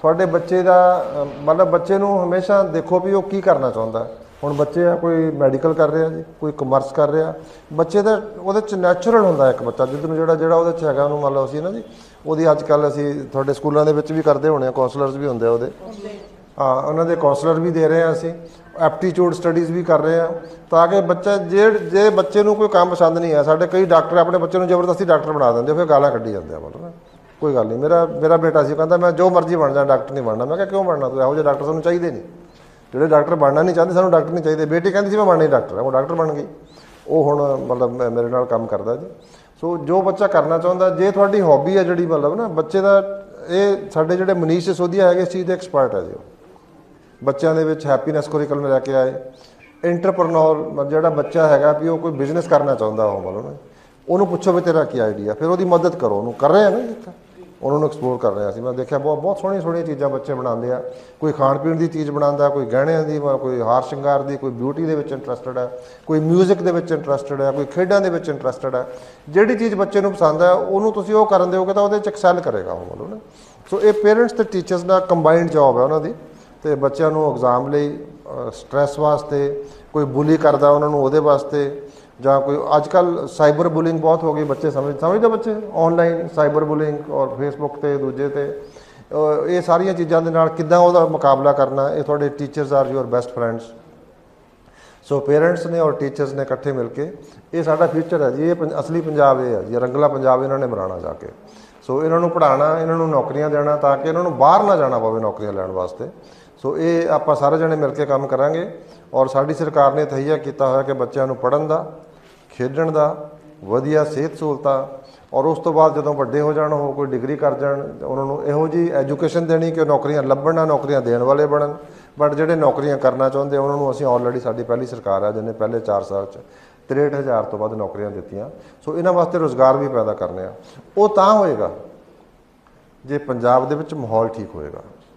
ਤੁਹਾਡੇ ਬੱਚੇ ਦਾ ਮਤਲਬ ਬੱਚੇ ਨੂੰ ਹਮੇਸ਼ਾ ਦੇਖੋ ਵੀ ਉਹ ਕੀ ਕਰਨਾ ਚਾਹੁੰਦਾ। ਹੁਣ ਬੱਚੇ ਆ, ਕੋਈ ਮੈਡੀਕਲ ਕਰ ਰਿਹਾ ਜੀ, ਕੋਈ ਕਮਰਸ ਕਰ ਰਿਹਾ। ਬੱਚੇ ਦਾ, ਉਹਦੇ ਚ ਨੈਚੁਰਲ ਹੁੰਦਾ ਇੱਕ ਬੱਚਾ, ਜਿੱਦ ਨੂੰ ਜਿਹੜਾ ਜਿਹੜਾ ਉਹਦੇ ਚ ਹੈਗਾ ਉਹਨੂੰ ਮੰਨ ਲਓ ਅਸੀਂ ਨਾ ਜੀ, ਉਹਦੀ ਅੱਜ ਕੱਲ ਅਸੀਂ ਤੁਹਾਡੇ ਸਕੂਲਾਂ ਦੇ ਵਿੱਚ ਵੀ ਕਰਦੇ ਹੋਣੇ ਆ ਕਾਉਂਸਲਰਸ ਵੀ ਹੁੰਦੇ ਆ ਉਹਦੇ। ਹਾਂ, ਉਹਨਾਂ ਦੇ ਕਾਉਂਸਲਰ ਵੀ ਦੇ ਰਹੇ ਆ ਅਸੀਂ ਐਪਟੀਟਿਊਡ ਸਟੱਡੀਜ਼ ਵੀ ਕਰ ਰਹੇ ਆ, ਤਾਂ ਕਿ ਬੱਚਾ, ਜੇ ਜੇ ਬੱਚੇ ਨੂੰ ਕੋਈ ਕੰਮ ਪਸੰਦ ਨਹੀਂ ਆ, ਸਾਡੇ ਕਈ ਡਾਕਟਰ ਆਪਣੇ ਬੱਚੇ ਨੂੰ ਜ਼ਬਰਦਸਤੀ ਡਾਕਟਰ ਬਣਾ ਦਿੰਦੇ ਫਿਰ ਗਾਲਾਂ ਕੱਢੀ ਜਾਂਦੇ ਆ ਮਤਲਬ। ਕੋਈ ਗੱਲ ਨਹੀਂ, ਮੇਰਾ ਮੇਰਾ ਬੇਟਾ ਸੀ, ਉਹ ਕਹਿੰਦਾ ਮੈਂ ਜੋ ਮਰਜ਼ੀ ਬਣ ਜਾ ਡਾਕਟਰ ਨਹੀਂ ਬਣਨਾ। ਮੈਂ ਕਿਹਾ ਕਿਉਂ ਬਣਨਾ ਤੂੰ? ਇਹੋ ਜਿਹੇ ਡਾਕਟਰ ਸਾਨੂੰ ਚਾਹੀਦੇ ਨਹੀਂ ਜਿਹੜੇ ਡਾਕਟਰ ਬਣਨਾ ਨਹੀਂ ਚਾਹੁੰਦੇ, ਸਾਨੂੰ ਡਾਕਟਰ ਨਹੀਂ ਚਾਹੀਦੇ। ਬੇਟੀ ਕਹਿੰਦੀ ਸੀ, ਮੈਂ ਬਣਨਾ ਹੀ ਡਾਕਟਰ ਹੈ, ਉਹ ਡਾਕਟਰ ਬਣ ਗਈ। ਉਹ ਹੁਣ ਮਤਲਬ ਮੈਂ- ਮੇਰੇ ਨਾਲ ਕੰਮ ਕਰਦਾ ਜੀ। ਸੋ ਜੋ ਬੱਚਾ ਕਰਨਾ ਚਾਹੁੰਦਾ, ਜੇ ਤੁਹਾਡੀ ਹੌਬੀ ਹੈ ਜਿਹੜੀ ਮਤਲਬ ਨਾ, ਬੱਚੇ ਦਾ, ਇਹ ਸਾਡੇ ਜਿਹੜੇ ਮਨੀਸ਼ ਸਿਸੋਦੀਆ ਹੈਗੇ, ਇਸ ਚੀਜ਼ ਦੇ ਐਕਸਪਰਟ ਹੈ ਜੀ ਉਹ। ਬੱਚਿਆਂ ਦੇ ਵਿੱਚ ਹੈਪੀਨੈਸ ਕੁਰਿਕਲਮ ਲੈ ਕੇ ਆਏ। ਐਂਟਰਪ੍ਰੈਨਿਓਰ ਜਿਹੜਾ ਬੱਚਾ ਹੈਗਾ ਵੀ ਉਹ ਕੋਈ ਬਿਜ਼ਨਸ ਕਰਨਾ ਚਾਹੁੰਦਾ ਹੋ ਮਤਲਬ ਉਹਨੂੰ ਪੁੱਛੋ ਵੀ ਤੇਰਾ ਕੀ ਆਈਡੀਆ ਫਿਰ ਉਹਦੀ ਮਦਦ ਕਰੋ, ਉਹਨੂੰ ਕਰ ਰਹੇ ਆ ਨਾ ਜੀ ਇੱਥੇ। ਉਹਨਾਂ ਨੂੰ ਐਕਸਪਲੋਰ ਕਰ ਰਿਹਾ ਸੀ। ਮੈਂ ਦੇਖਿਆ ਬਹੁਤ ਬਹੁਤ ਸੋਹਣੀਆਂ ਸੋਹਣੀਆਂ ਚੀਜ਼ਾਂ ਬੱਚੇ ਬਣਾਉਂਦੇ ਆ। ਕੋਈ ਖਾਣ ਪੀਣ ਦੀ ਚੀਜ਼ ਬਣਾਉਂਦਾ, ਕੋਈ ਗਹਿਣਿਆਂ ਦੀ ਕੋਈ ਹਾਰ ਸ਼ਿੰਗਾਰ ਦੀ, ਕੋਈ ਬਿਊਟੀ ਦੇ ਵਿੱਚ ਇੰਟਰਸਟਿਡ ਹੈ ਕੋਈ 뮤직 ਦੇ ਵਿੱਚ ਇੰਟਰਸਟਿਡ ਹੈ ਕੋਈ ਖੇਡਾਂ ਦੇ ਵਿੱਚ ਇੰਟਰਸਟਿਡ ਹੈ ਜਿਹੜੀ ਚੀਜ਼ ਬੱਚੇ ਨੂੰ ਪਸੰਦ ਹੈ ਉਹਨੂੰ ਤੁਸੀਂ ਉਹ ਕਰਨ ਦਿਓਗੇ ਤਾਂ ਉਹਦੇ ਚ ਐਕਸੈਲ ਕਰੇਗਾ ਉਹ ਮਤਲਬ ਨਾ। ਸੋ ਇਹ ਪੇਰੈਂਟਸ ਤੇ ਟੀਚਰਸ ਦਾ ਕੰਬਾਈਨਡ ਜੌਬ ਹੈ ਉਹਨਾਂ ਦੀ ਤੇ ਬੱਚਿਆਂ ਨੂੰ ਐਗਜ਼ਾਮ ਲਈ ਸਟ੍ਰੈਸ ਵਾਸਤੇ, ਕੋਈ ਬੁਲੀ ਕਰਦਾ ਉਹਨਾਂ ਨੂੰ ਉਹਦੇ ਵਾਸਤੇ ਜਾਂ ਕੋਈ ਅੱਜ ਕੱਲ ਸਾਈਬਰ ਬੁਲਿੰਗ ਬਹੁਤ ਹੋ ਗਈ, ਬੱਚੇ ਸਮਝ, ਸਮਝਦੇ ਬੱਚੇ? ਆਨਲਾਈਨ ਸਾਈਬਰ ਬੁਲਿੰਗ ਔਰ ਫੇਸਬੁੱਕ ਤੇ, ਦੂਜੇ ਤੇ। ਇਹ ਸਾਰੀਆਂ ਚੀਜ਼ਾਂ ਦੇ ਨਾਲ ਕਿੱਦਾਂ ਉਹਦਾ ਮੁਕਾਬਲਾ ਕਰਨਾ, ਇਹ ਤੁਹਾਡੇ teachers are your best friends so parents ਨੇ ਔਰ ਟੀਚਰਸ ਨੇ ਇਕੱਠੇ ਮਿਲ ਕੇ, ਇਹ ਸਾਡਾ ਫਿਊਚਰ ਹੈ ਜੀ, ਇਹ ਪੰਜ- ਅਸਲੀ ਪੰਜਾਬ ਇਹ ਹੈ ਜੀ, ਰੰਗਲਾ ਪੰਜਾਬ ਇਹਨਾਂ ਨੇ ਬਣਾਉਣਾ ਜਾ ਕੇ। ਸੋ ਇਹਨਾਂ ਨੂੰ ਪੜ੍ਹਾਉਣਾ, ਇਹਨਾਂ ਨੂੰ ਨੌਕਰੀਆਂ ਦੇਣਾ ਤਾਂ ਕਿ ਇਹਨਾਂ ਨੂੰ ਬਾਹਰ ਨਾ ਜਾਣਾ ਪਵੇ ਨੌਕਰੀਆਂ ਲੈਣ ਵਾਸਤੇ। ਸੋ ਇਹ ਆਪਾਂ ਸਾਰੇ ਜਣੇ ਮਿਲ ਕੇ ਕੰਮ ਕਰਾਂਗੇ ਔਰ ਸਾਡੀ ਸਰਕਾਰ ਨੇ ਤਹਈਆ ਕੀਤਾ ਹੋਇਆ ਕਿ ਬੱਚਿਆਂ ਨੂੰ ਪੜ੍ਹਨ ਦਾ, ਖੇਡਣ ਦਾ, ਵਧੀਆ ਸਿਹਤ ਸਹੂਲਤਾਂ ਔਰ ਉਸ ਤੋਂ ਬਾਅਦ ਜਦੋਂ ਵੱਡੇ ਹੋ ਜਾਣ, ਉਹ ਕੋਈ ਡਿਗਰੀ ਕਰ ਜਾਣ, ਉਹਨਾਂ ਨੂੰ ਇਹੋ ਜੀ ਐਜੂਕੇਸ਼ਨ ਦੇਣੀ ਕਿ ਨੌਕਰੀਆਂ ਲੱਭਣ, ਨਾ ਨੌਕਰੀਆਂ ਦੇਣ ਵਾਲੇ ਬਣਨ। ਬਟ ਜਿਹੜੇ ਨੌਕਰੀਆਂ ਕਰਨਾ ਚਾਹੁੰਦੇ ਉਹਨਾਂ ਨੂੰ ਅਸੀਂ ਆਲਰੇਡੀ ਸਾਡੀ ਪਹਿਲੀ ਸਰਕਾਰ ਆ, ਜਿਹਨੇ ਪਹਿਲੇ 4 ਸਾਲ ਚ 63000 ਤੋਂ ਵੱਧ ਨੌਕਰੀਆਂ ਦਿੱਤੀਆਂ। ਸੋ ਇਹਨਾਂ ਵਾਸਤੇ ਰੋਜ਼ਗਾਰ ਵੀ ਪੈਦਾ ਕਰਨੇ ਆ। ਉਹ ਤਾਂ ਹੋਏਗਾ ਜੇ ਪੰਜਾਬ ਦੇ ਵਿੱਚ ਮਾਹੌਲ ਠੀਕ ਹੋਏਗਾ।